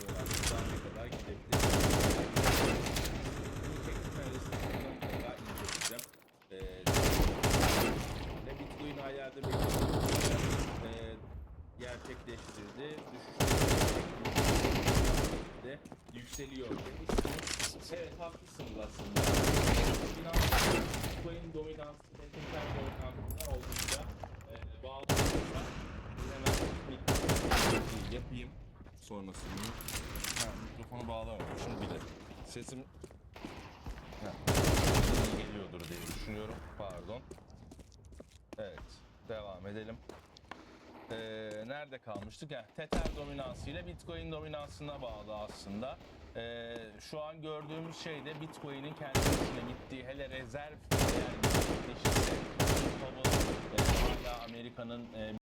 öğrendim. Daha ne kadar gidebilir. Bu teknik analizini mutlaka inceleyeceğim. Ee, ve Bitcoin aylarda beklediğim e, gerçekleştirdi. Düşüş de yükseliyor demişsiniz. Evet haklısınız aslında. Finans, Bitcoin dominansı ve tekrar dominansına oldukça e, bağlı olursa hemen bir yapayım sonrasını. Ha, mikrofonu bağlamamışım bile. Sesim ha, iyi geliyordur diye düşünüyorum. Pardon. Evet, devam edelim. Ee, nerede kalmıştık? Yani Tether dominansı ile Bitcoin dominansına bağlı aslında. Ee, şu an gördüğümüz şey de Bitcoin'in kendi içine gittiği hele rezerv yani Powell, e, hala Amerika'nın e,